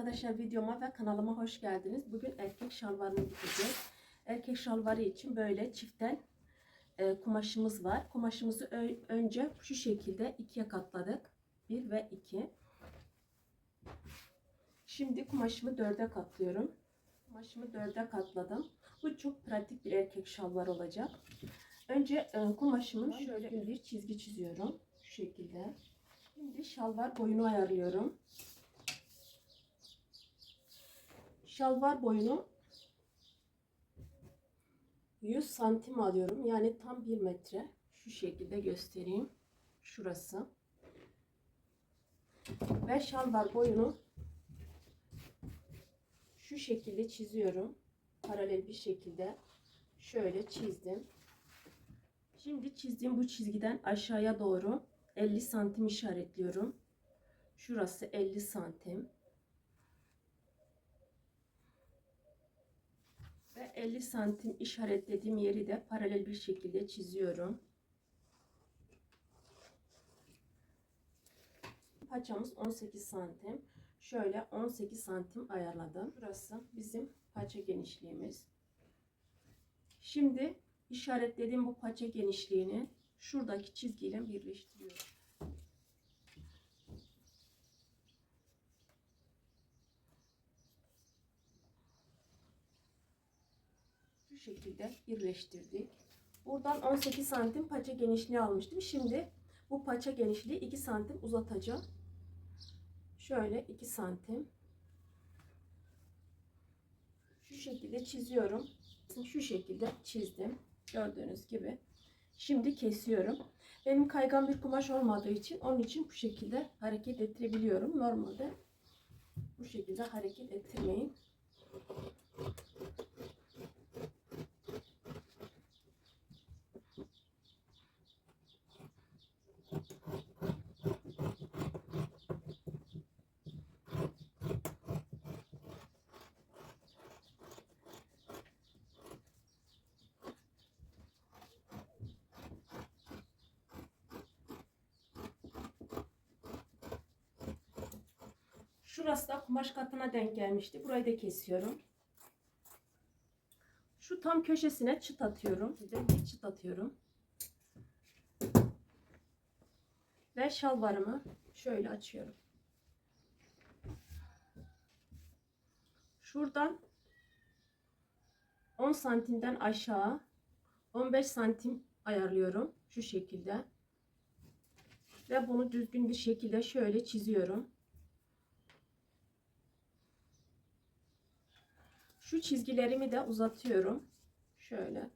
Arkadaşlar videoma ve kanalıma hoş geldiniz. Bugün erkek şalvarını dikeceğiz. Erkek şalvarı için böyle çiften e, kumaşımız var. Kumaşımızı önce şu şekilde ikiye katladık. 1 ve 2. Şimdi kumaşımı dörde katlıyorum. Kumaşımı dörde katladım. Bu çok pratik bir erkek şalvar olacak. Önce e, kumaşımın şöyle bir çizgi çiziyorum. Şu şekilde. Şimdi şalvar boyunu ayarlıyorum. Şalvar boyunu 100 santim alıyorum. Yani tam 1 metre. Şu şekilde göstereyim. Şurası. Ve şalvar boyunu şu şekilde çiziyorum. Paralel bir şekilde şöyle çizdim. Şimdi çizdiğim bu çizgiden aşağıya doğru 50 santim işaretliyorum. Şurası 50 santim. Ve 50 santim işaretlediğim yeri de paralel bir şekilde çiziyorum. Paçamız 18 santim. Şöyle 18 santim ayarladım. Burası bizim paça genişliğimiz. Şimdi işaretlediğim bu paça genişliğini şuradaki çizgiyle birleştiriyorum. Şekilde birleştirdik. Buradan 18 santim paça genişliği almıştım. Şimdi bu paça genişliği 2 santim uzatacağım. Şöyle 2 santim. Şu şekilde çiziyorum. Şu şekilde çizdim. Gördüğünüz gibi. Şimdi kesiyorum. Benim kaygan bir kumaş olmadığı için onun için bu şekilde hareket ettirebiliyorum. Normalde bu şekilde hareket ettirmeyin. Şurası da kumaş katına denk gelmişti. Burayı da kesiyorum. Şu tam köşesine çıt atıyorum. Bir çıt atıyorum. Ve şalvarımı şöyle açıyorum. Şuradan 10 santimden aşağı 15 santim ayarlıyorum. Şu şekilde. Ve bunu düzgün bir şekilde şöyle çiziyorum. Şu çizgilerimi de uzatıyorum. Şöyle.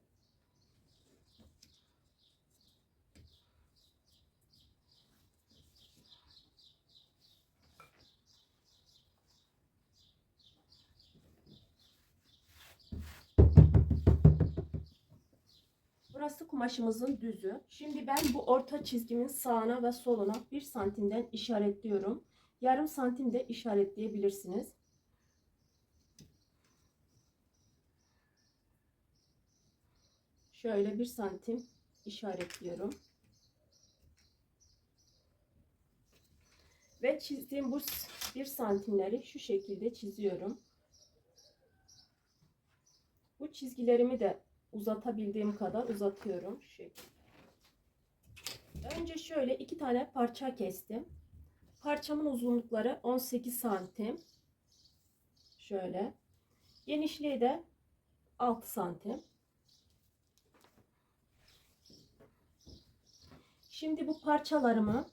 Burası kumaşımızın düzü. Şimdi ben bu orta çizgimin sağına ve soluna 1 santimden işaretliyorum. Yarım santim de işaretleyebilirsiniz. Şöyle bir santim işaretliyorum. Ve çizdiğim bu bir santimleri şu şekilde çiziyorum. Bu çizgilerimi de uzatabildiğim kadar uzatıyorum. Şu şekilde. Önce şöyle iki tane parça kestim. Parçamın uzunlukları 18 santim. Şöyle. Genişliği de 6 santim. Şimdi bu parçalarımı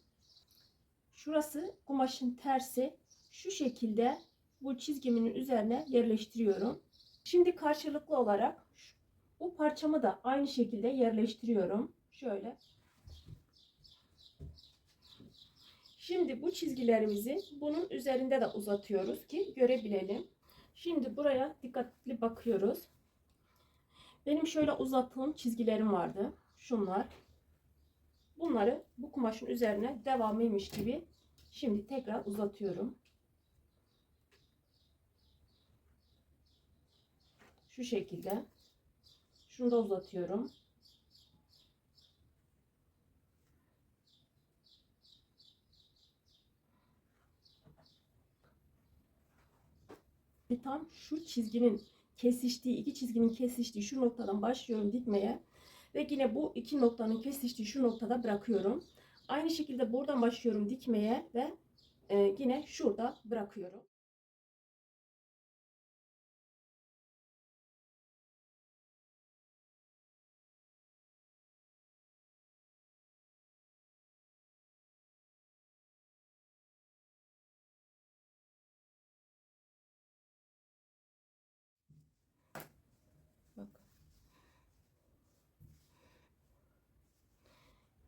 şurası kumaşın tersi şu şekilde bu çizgimin üzerine yerleştiriyorum. Şimdi karşılıklı olarak bu parçamı da aynı şekilde yerleştiriyorum. Şöyle. Şimdi bu çizgilerimizi bunun üzerinde de uzatıyoruz ki görebilelim. Şimdi buraya dikkatli bakıyoruz. Benim şöyle uzattığım çizgilerim vardı. Şunlar. Bunları bu kumaşın üzerine devamıymış gibi şimdi tekrar uzatıyorum. Şu şekilde. Şunu da uzatıyorum. Tam şu çizginin kesiştiği, iki çizginin kesiştiği şu noktadan başlıyorum dikmeye. Ve yine bu iki noktanın kesiştiği şu noktada bırakıyorum. Aynı şekilde buradan başlıyorum dikmeye ve e, yine şurada bırakıyorum.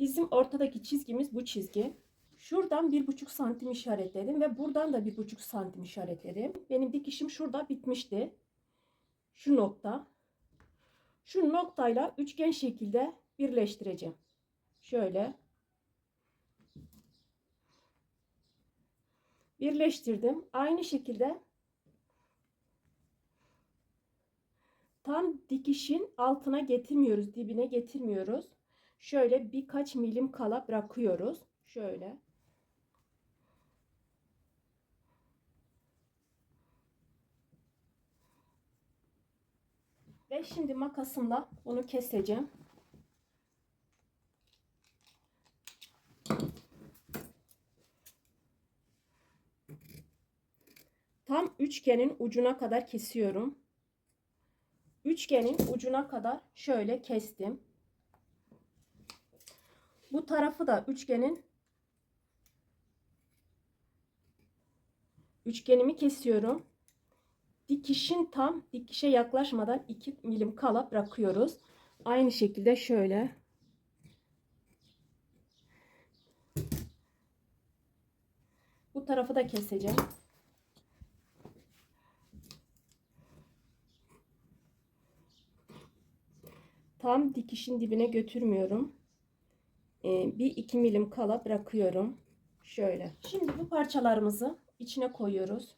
Bizim ortadaki çizgimiz bu çizgi. Şuradan bir buçuk santim işaretledim ve buradan da bir buçuk santim işaretledim. Benim dikişim şurada bitmişti. Şu nokta. Şu noktayla üçgen şekilde birleştireceğim. Şöyle. Birleştirdim. Aynı şekilde tam dikişin altına getirmiyoruz, dibine getirmiyoruz. Şöyle birkaç milim kala bırakıyoruz. Şöyle. Ve şimdi makasımla bunu keseceğim. Tam üçgenin ucuna kadar kesiyorum. Üçgenin ucuna kadar şöyle kestim. Bu tarafı da üçgenin üçgenimi kesiyorum. Dikişin tam dikişe yaklaşmadan 2 milim kala bırakıyoruz. Aynı şekilde şöyle bu tarafı da keseceğim. Tam dikişin dibine götürmüyorum. Ee, bir iki milim kala bırakıyorum. Şöyle. Şimdi bu parçalarımızı içine koyuyoruz.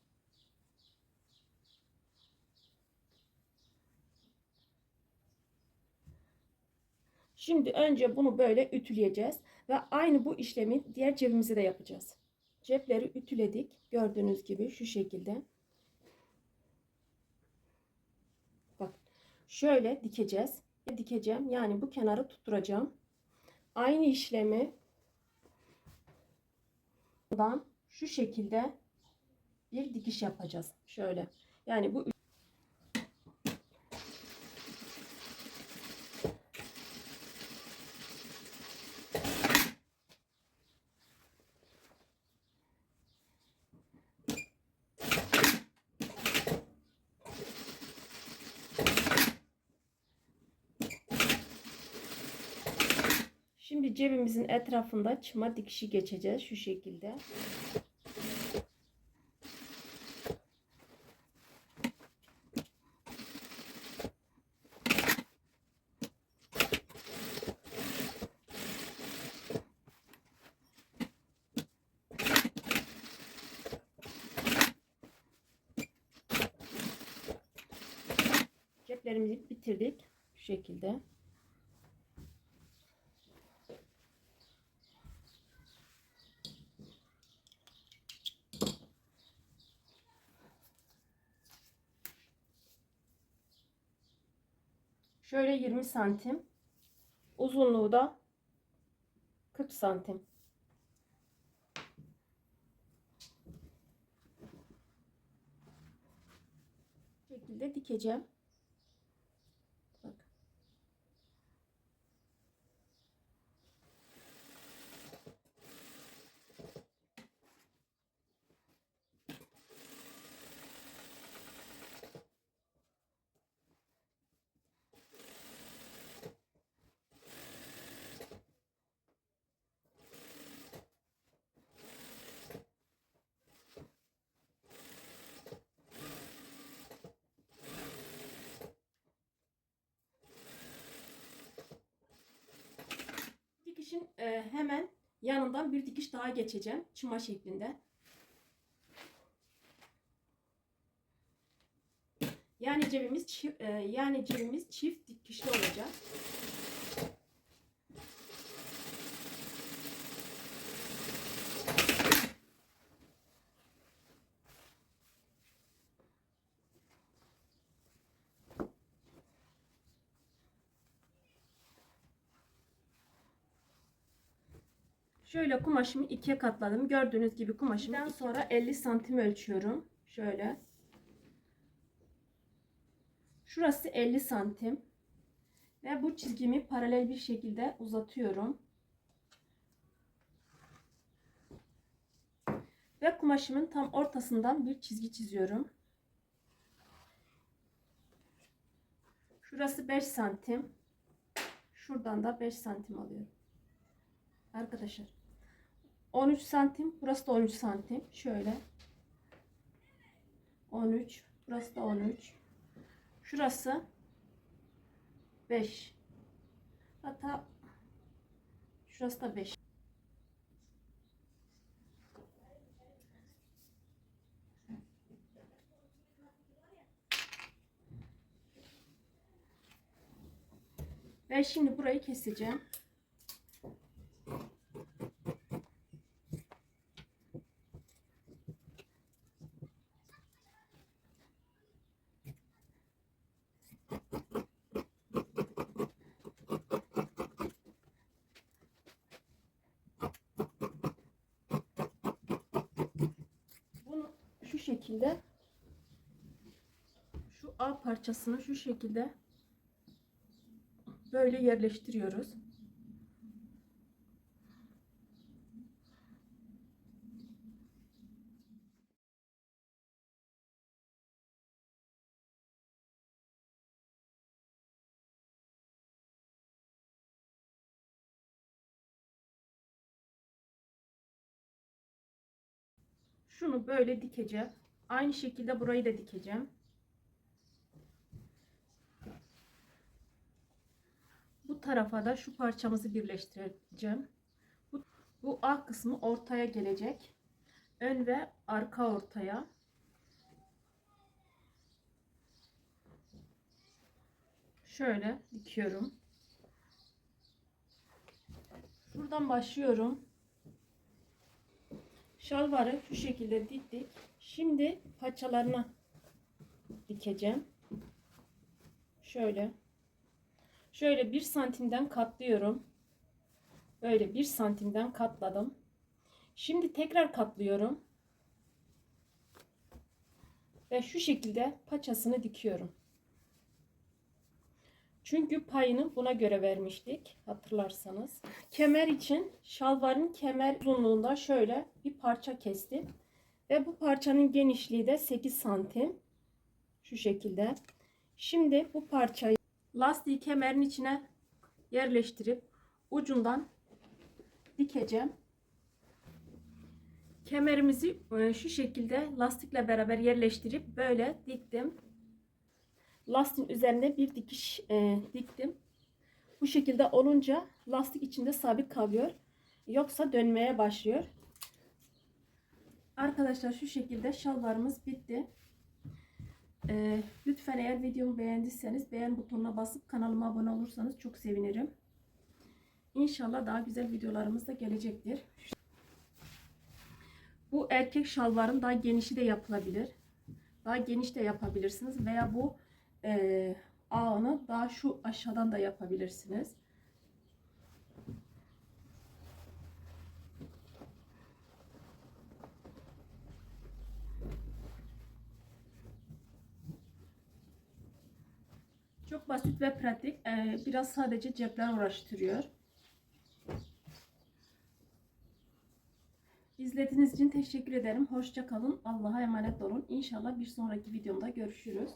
Şimdi önce bunu böyle ütüleyeceğiz ve aynı bu işlemi diğer cebimize de yapacağız. Cepleri ütüledik. Gördüğünüz gibi şu şekilde. Bak şöyle dikeceğiz. Dikeceğim. Yani bu kenarı tutturacağım. Aynı işlemi buradan şu şekilde bir dikiş yapacağız. Şöyle. Yani bu Şimdi cebimizin etrafında çıma dikişi geçeceğiz şu şekilde. Ceplerimizi bitirdik şu şekilde. Şöyle 20 santim. Uzunluğu da 40 santim. Şekilde dikeceğim. Bak. Dikişin e, hemen yanından bir dikiş daha geçeceğim. Çıma şeklinde. Yani cebimiz e, yani cebimiz çift dikişli olacak. Şöyle kumaşımı ikiye katladım. Gördüğünüz gibi kumaşımı. Daha sonra 50 santim ölçüyorum. Şöyle. Şurası 50 santim. Ve bu çizgimi paralel bir şekilde uzatıyorum. Ve kumaşımın tam ortasından bir çizgi çiziyorum. Şurası 5 santim. Şuradan da 5 santim alıyorum. Arkadaşlar. 13 santim. Burası da 13 santim. Şöyle. 13. Burası da 13. Şurası 5. Hatta şurası da 5. Ve şimdi burayı keseceğim. Bunu şu şekilde şu A parçasını şu şekilde böyle yerleştiriyoruz. Şunu böyle dikeceğim. Aynı şekilde burayı da dikeceğim. Bu tarafa da şu parçamızı birleştireceğim. Bu, bu A kısmı ortaya gelecek. Ön ve arka ortaya. Şöyle dikiyorum. Şuradan başlıyorum. Şalvarı şu şekilde diktik. Şimdi paçalarına dikeceğim. Şöyle. Şöyle bir santimden katlıyorum. Böyle bir santimden katladım. Şimdi tekrar katlıyorum. Ve şu şekilde paçasını dikiyorum. Çünkü payını buna göre vermiştik hatırlarsanız. Kemer için şalvarın kemer uzunluğunda şöyle bir parça kestim. Ve bu parçanın genişliği de 8 santim. Şu şekilde. Şimdi bu parçayı lastiği kemerin içine yerleştirip ucundan dikeceğim. Kemerimizi e, şu şekilde lastikle beraber yerleştirip böyle diktim. Lastiğin üzerine bir dikiş e, diktim. Bu şekilde olunca lastik içinde sabit kalıyor. Yoksa dönmeye başlıyor. Arkadaşlar şu şekilde şalvarımız bitti. Ee, lütfen eğer videomu beğendiyseniz beğen butonuna basıp kanalıma abone olursanız çok sevinirim. İnşallah daha güzel videolarımız da gelecektir. Bu erkek şalvarın daha genişi de yapılabilir. Daha geniş de yapabilirsiniz veya bu e, ağını daha şu aşağıdan da yapabilirsiniz. Çok basit ve pratik. Ee, biraz sadece cepler uğraştırıyor. İzlediğiniz için teşekkür ederim. Hoşça kalın. Allah'a emanet olun. İnşallah bir sonraki videomda görüşürüz.